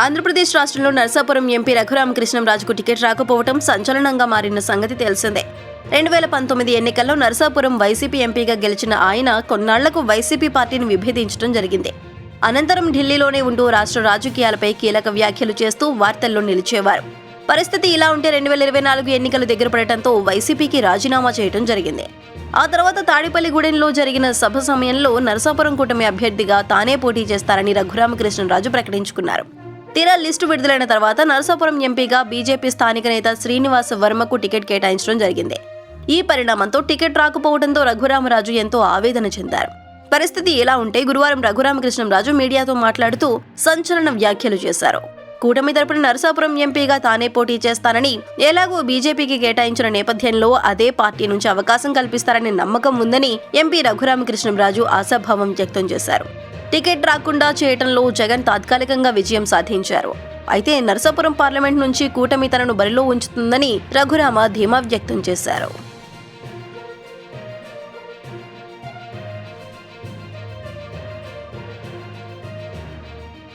ఆంధ్రప్రదేశ్ రాష్ట్రంలో Narasapuram MP రఘురామకృష్ణంరాజుకు ticket రాకపోవడం సంచలనంగా మారిన సంగతి తెలిసిందే. రెండు వేల పంతొమ్మిది ఎన్నికల్లో నరసాపురం వైసీపీ ఎంపీగా గెలిచిన ఆయన కొన్నాళ్ళకు వైసీపీ పార్టీని విభేదించడం జరిగింది. అనంతరం ఢిల్లీలోనే ఉంటూ రాష్ట్ర రాజకీయాలపై కీలక వ్యాఖ్యలు చేస్తూ వార్తల్లో నిలిచేవారు. పరిస్థితి ఇలా ఉంటే రెండు వేల ఇరవై నాలుగు ఎన్నికలు దగ్గర పడటంతో వైసీపీకి రాజీనామా చేయడం జరిగింది. ఆ తర్వాత తాడేపల్లిగూడెంలో జరిగిన సభ సమయంలో నరసాపురం కూటమి అభ్యర్థిగా తానే పోటీ చేస్తారని రఘురామకృష్ణరాజు ప్రకటించుకున్నారు. తీరా లిస్టు విడుదలైన తర్వాత నరసాపురం ఎంపీగా బీజేపీ స్థానిక నేత శ్రీనివాస్ వర్మకు టికెట్ కేటాయించడం జరిగింది. ఈ పరిణామంతో టికెట్ రాకపోవడంతో రఘురామరాజు ఎంతో ఆవేదన చెందారు. పరిస్థితి ఎలా ఉంటే గురువారం రఘురామకృష్ణంరాజు మీడియాతో మాట్లాడుతూ సంచలన వ్యాఖ్యలు చేశారు. కూటమి తరపున నరసాపురం ఎంపీగా తానే పోటీ చేస్తానని ఎలాగో బీజేపీకి కేటాయించిన నేపథ్యంలో అదే పార్టీ నుంచి అవకాశం కల్పిస్తారనే నమ్మకం ఉందని ఎంపీ రఘురామకృష్ణంరాజు ఆశాభావం వ్యక్తం చేశారు. టికెట్ రాకుండా చేయటంలో జగన్ తాత్కాలికంగా విజయం సాధించారు. అయితే నరసాపురం పార్లమెంట్ నుంచి కూటమి తనను బరిలో ఉంచుతుందని రఘురామ ధీమా వ్యక్తం చేశారు.